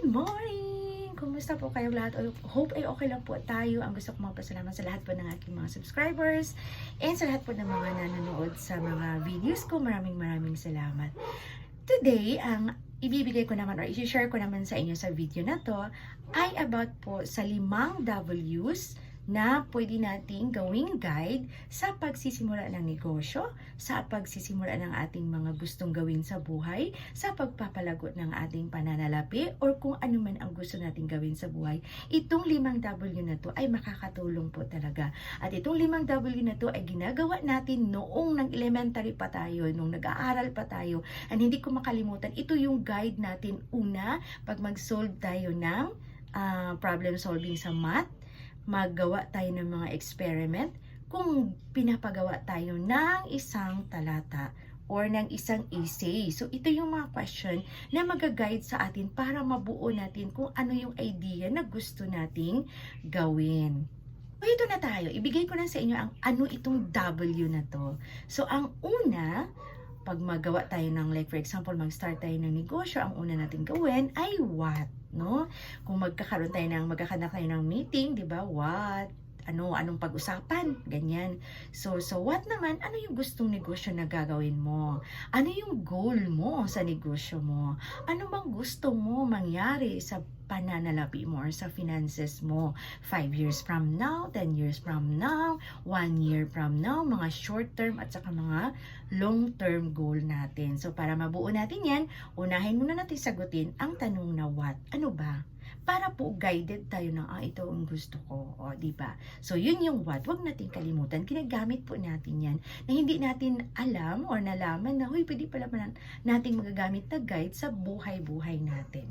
Good morning! Kumusta po kayo lahat? Hope ay okay lang po tayo. Ang gusto ko magpasalamat sa lahat po ng aking mga subscribers and sa lahat po ng mga nanonood sa mga videos ko. Maraming maraming salamat. Today, ang ibibigay ko naman or i-share ko naman sa inyo sa video na to ay about po sa limang W's na pwede nating gawing guide sa pagsisimula ng negosyo, sa pagsisimula ng ating mga gustong gawin sa buhay, sa pagpapalago ng ating pananalapi, or kung ano man ang gusto nating gawin sa buhay. Itong limang W na to ay makakatulong po talaga. At itong limang W na to ay ginagawa natin noong nang elementary pa tayo, nung nag-aaral pa tayo. And hindi ko makalimutan, ito yung guide natin una pag mag-solve tayo ng ah, problem solving sa math, maggawa tayo ng mga experiment kung pinapagawa tayo ng isang talata or ng isang essay. So, ito yung mga question na mag-guide sa atin para mabuo natin kung ano yung idea na gusto nating gawin. So, ito na tayo. Ibigay ko na sa inyo ang ano itong W na to. So, ang una, pag magawa tayo ng like for example, mag-start tayo ng negosyo, ang una natin gawin ay what, no? Kung magkakaroon tayo ng magkakaroon tayo ng meeting, 'di ba? What? Ano, anong pag-usapan? Ganyan. So, so what naman? Ano yung gustong negosyo na gagawin mo? Ano yung goal mo sa negosyo mo? Ano bang gusto mo mangyari sa pananalapi mo or sa finances mo? 5 years from now, 10 years from now, 1 year from now, mga short term at saka mga long term goal natin. So, para mabuo natin yan, unahin muna natin sagutin ang tanong na what? Ano ba? Para po guided tayo ng, ah, ito ang gusto ko. O, di ba? So, yun yung what. Huwag natin kalimutan. Ginagamit po natin yan na hindi natin alam or nalaman na, huy, pwede pala man nating magagamit na guide sa buhay-buhay natin.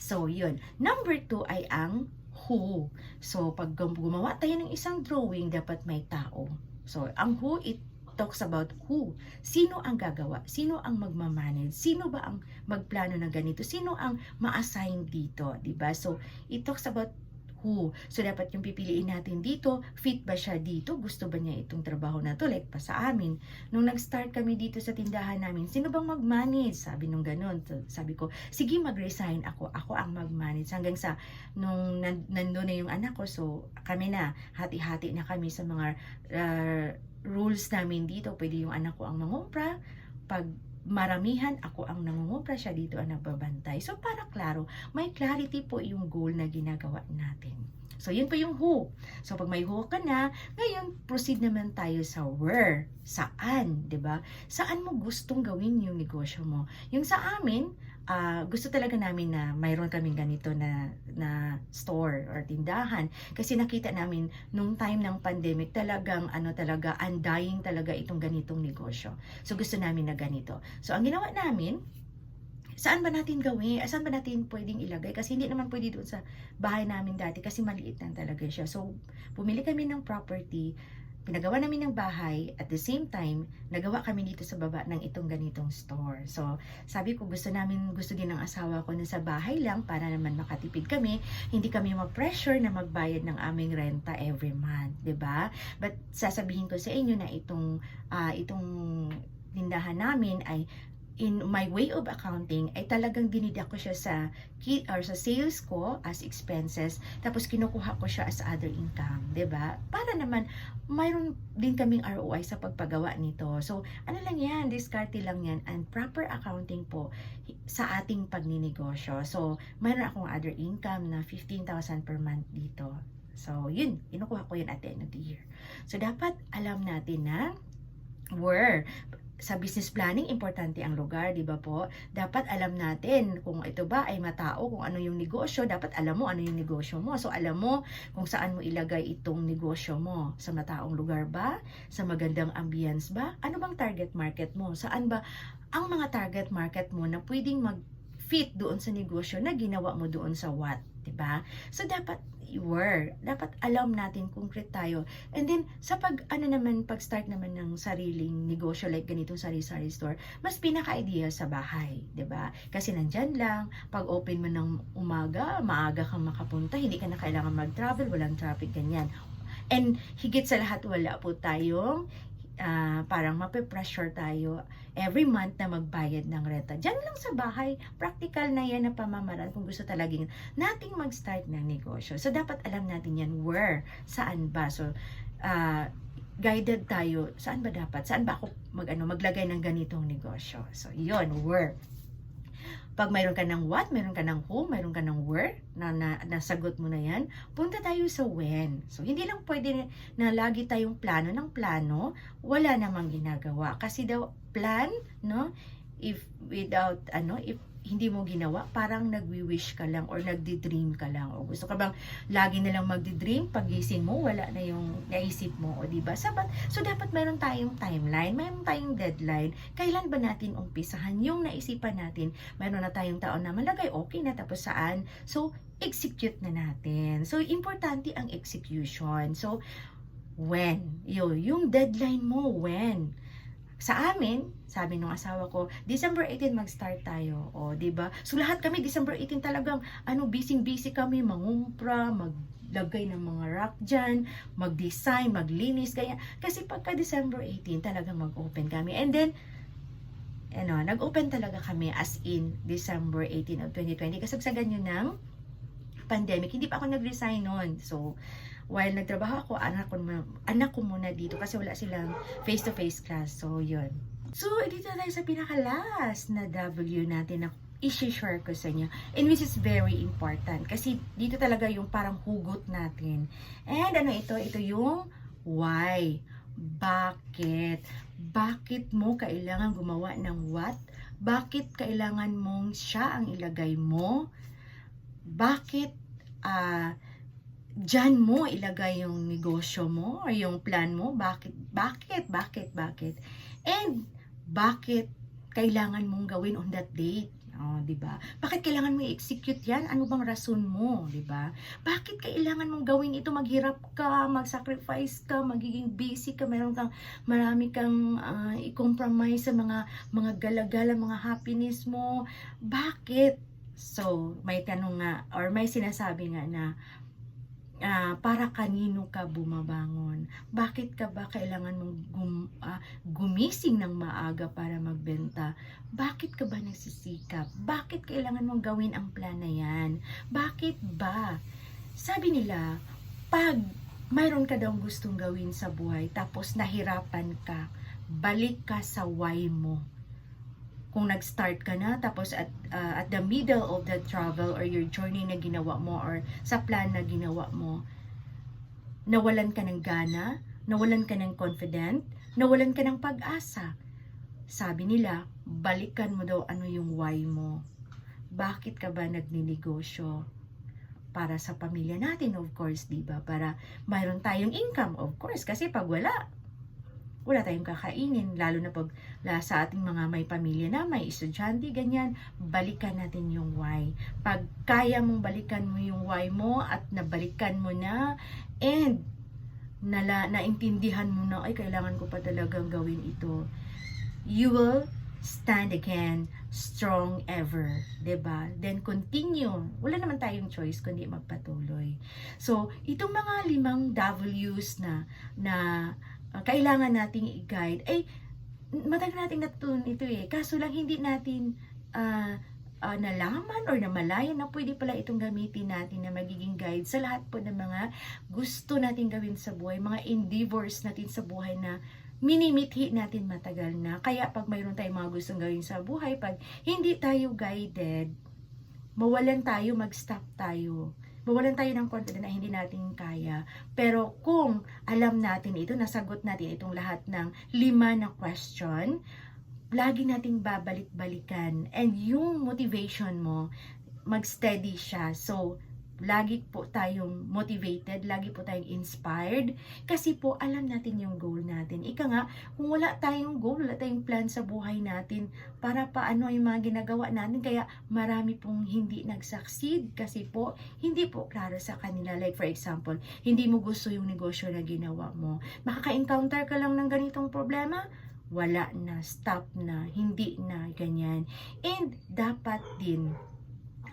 So, yun. Number two ay ang who. So, pag gum- gumawa tayo ng isang drawing, dapat may tao. So, ang who, it talks about who. Sino ang gagawa? Sino ang magmamanage? Sino ba ang magplano ng ganito? Sino ang ma-assign dito? 'di ba So, it talks about who. So, dapat yung pipiliin natin dito, fit ba siya dito? Gusto ba niya itong trabaho na to? Like pa sa amin. Nung nag-start kami dito sa tindahan namin, sino bang mag-manage? Sabi nung ganun. So, sabi ko, sige mag-resign ako. Ako ang mag-manage. Hanggang sa, nung nan- nandun na yung anak ko, so kami na, hati-hati na kami sa mga uh, rules namin dito. Pwede yung anak ko ang mangumpra. Pag maramihan, ako ang nangungumpra, siya dito ang nagbabantay. So, para klaro, may clarity po yung goal na ginagawa natin. So, yun po yung who. So, pag may who ka na, ngayon, proceed naman tayo sa where. Saan, 'di ba? Saan mo gustong gawin yung negosyo mo? Yung sa amin, ah, gusto talaga namin na mayroon kaming ganito na, na store or tindahan. Kasi nakita namin, nung time ng pandemic, talagang, ano talaga, undying talaga itong ganitong negosyo. So, gusto namin na ganito. So, ang ginawa namin, saan ba natin gawin? Ah, Saan ba natin pwedeng ilagay? Kasi hindi naman pwede doon sa bahay namin dati kasi maliit lang talaga siya. So, pumili kami ng property, pinagawa namin ng bahay, at the same time, nagawa kami dito sa baba ng itong ganitong store. So, sabi ko, gusto namin, gusto din ng asawa ko na sa bahay lang para naman makatipid kami. Hindi kami ma-pressure na magbayad ng aming renta every month, ba? But sasabihin ko sa inyo na itong ah, itong tindahan namin ay in my way of accounting ay talagang dinida ko siya sa ki- or sa sales ko as expenses tapos kinukuha ko siya as other income, 'di ba? Para naman mayroon din kaming ROI sa pagpagawa nito. So, ano lang 'yan, diskarte lang 'yan and proper accounting po sa ating pagninegosyo. So, mayroon akong other income na 15,000 per month dito. So, yun, kinukuha ko yun at the end of the year. So, dapat alam natin na where sa business planning, importante ang lugar, di ba po? Dapat alam natin kung ito ba ay matao, kung ano yung negosyo, dapat alam mo ano yung negosyo mo. So, alam mo kung saan mo ilagay itong negosyo mo. Sa mataong lugar ba? Sa magandang ambience ba? Ano bang target market mo? Saan ba ang mga target market mo na pwedeng mag-fit doon sa negosyo na ginawa mo doon sa what? 'Di ba? So, dapat where. Dapat alam natin concrete tayo. And then, sa pag, ano naman, pag-start naman ng sariling negosyo, like ganitong sari-sari store, mas pinaka-ideal sa bahay, ba Kasi nandyan lang, pag open mo ng umaga, maaga kang makapunta, hindi ka na kailangan mag-travel, walang traffic, ganyan. And higit sa lahat, wala po tayong ah, parang mape-pressure tayo every month na magbayad ng renta. Diyan lang sa bahay, practical na yan na pamamaraan kung gusto talagang nating mag-start ng negosyo. So, dapat alam natin yan where, saan ba. So, ah, guided tayo, saan ba dapat? Saan ba ako mag, ano, maglagay ng ganitong negosyo? So, yon where. Pag mayroon ka ng what, mayroon ka ng who, mayroon ka ng where, na, na nasagot mo na yan, punta tayo sa when. So, hindi lang pwede na lagi tayong plano ng plano, wala namang ginagawa. Kasi daw, plan, no? If without, ano, if hindi mo ginawa, parang nagwi-wish ka lang or nagdi-dream ka lang. O gusto ka bang lagi na lang magdi-dream, pagising mo, wala na yung naisip mo, o diba? Sabat, so, dapat meron tayong timeline, meron tayong deadline. Kailan ba natin umpisahan yung naisipan natin? Meron na tayong taon na malagay, okay na, tapos saan? So, execute na natin. So, importante ang execution. So, when? Yo, yung deadline mo, when? Sa amin, sabi ng asawa ko, December 18 mag-start tayo. O, 'di ba? So lahat kami December 18 talagang ano busy-busy kami mangumpra, maglagay ng mga rack dyan, mag-design, maglinis, ganyan. Kasi pagka December 18, talagang mag-open kami. And then, ano, nag-open talaga kami as in December 18 of 2020. Kasagsagan yun ng pandemic. Hindi pa ako nag-resign noon. So, while nagtrabaho ako, anak ko, anak ko muna dito kasi wala silang face-to-face class. So, yun. So, dito tayo sa pinakalas na W natin na i-share ko sa inyo. And which is very important. Kasi dito talaga yung parang hugot natin. And ano ito? Ito yung why. Bakit? Bakit mo kailangan gumawa ng what? Bakit kailangan mong siya ang ilagay mo? Bakit ah dyan mo ilagay yung negosyo mo or yung plan mo? Bakit? Bakit? Bakit? Bakit? And bakit kailangan mong gawin on that date? Oh, 'di ba? Bakit kailangan mo i-execute 'yan? Ano bang rason mo, 'di ba? Bakit kailangan mong gawin ito? Maghirap ka, mag-sacrifice ka, magiging busy ka, meron kang marami kang ah, i-compromise sa mga mga galagala, mga happiness mo. Bakit? So, may tanong nga or may sinasabi nga na ah, para kanino ka bumabangon? Bakit ka ba kailangan mong gum, ah, gumising ng maaga para magbenta? Bakit ka ba nagsisikap? Bakit kailangan mong gawin ang plan na yan? Bakit ba? Sabi nila, pag mayroon ka daw gustong gawin sa buhay tapos nahirapan ka, balik ka sa why mo kung nag-start ka na tapos at uh, at the middle of the travel or your journey na ginawa mo or sa plan na ginawa mo nawalan ka ng gana, nawalan ka ng confident, nawalan ka ng pag-asa. Sabi nila, balikan mo daw ano yung why mo. Bakit ka ba nagninegosyo? Para sa pamilya natin, of course, di ba? Para mayroon tayong income, of course. Kasi pag wala, wala tayong kakainin, lalo na pag la, sa ating mga may pamilya na, may estudyante, ganyan, balikan natin yung why. Pag kaya mong balikan mo yung why mo at nabalikan mo na, and nala, naintindihan mo na, ay, kailangan ko pa talagang gawin ito, you will stand again strong ever, ba? Then continue. Wala naman tayong choice kundi magpatuloy. So, itong mga limang W's na na uh, kailangan nating i-guide ay matagal nating natutunan ito eh. Kaso lang hindi natin uh, uh, nalaman or namalayan na pwede pala itong gamitin natin na magiging guide sa lahat po ng mga gusto natin gawin sa buhay, mga endeavors natin sa buhay na minimithi natin matagal na. Kaya pag mayroon tayong mga gustong gawin sa buhay, pag hindi tayo guided, mawalan tayo, mag-stop tayo. Mawalan tayo ng confidence na hindi natin kaya. Pero kung alam natin ito, nasagot natin itong lahat ng lima na question, lagi nating babalik-balikan. And yung motivation mo, mag-steady siya. So, lagi po tayong motivated, lagi po tayong inspired, kasi po alam natin yung goal natin. Ika nga, kung wala tayong goal, wala tayong plan sa buhay natin, para paano yung mga ginagawa natin, kaya marami pong hindi nag-succeed, kasi po, hindi po klaro sa kanila. Like for example, hindi mo gusto yung negosyo na ginawa mo. Makaka-encounter ka lang ng ganitong problema, wala na, stop na, hindi na, ganyan. And dapat din,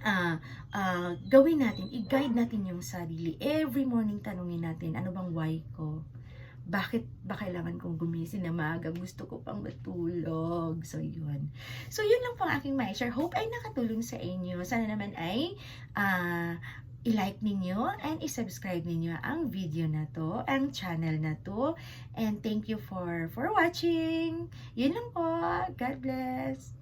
uh, uh, gawin natin, i-guide natin yung sarili. Every morning tanungin natin, ano bang why ko? bakit ba kailangan kong gumising na maaga? Gusto ko pang matulog. So, yun. So, yun lang po ang aking ma-share. Hope ay nakatulong sa inyo. Sana naman ay ah, i-like ninyo and i-subscribe ninyo ang video na to, ang channel na to. And thank you for for watching. Yun lang po. God bless.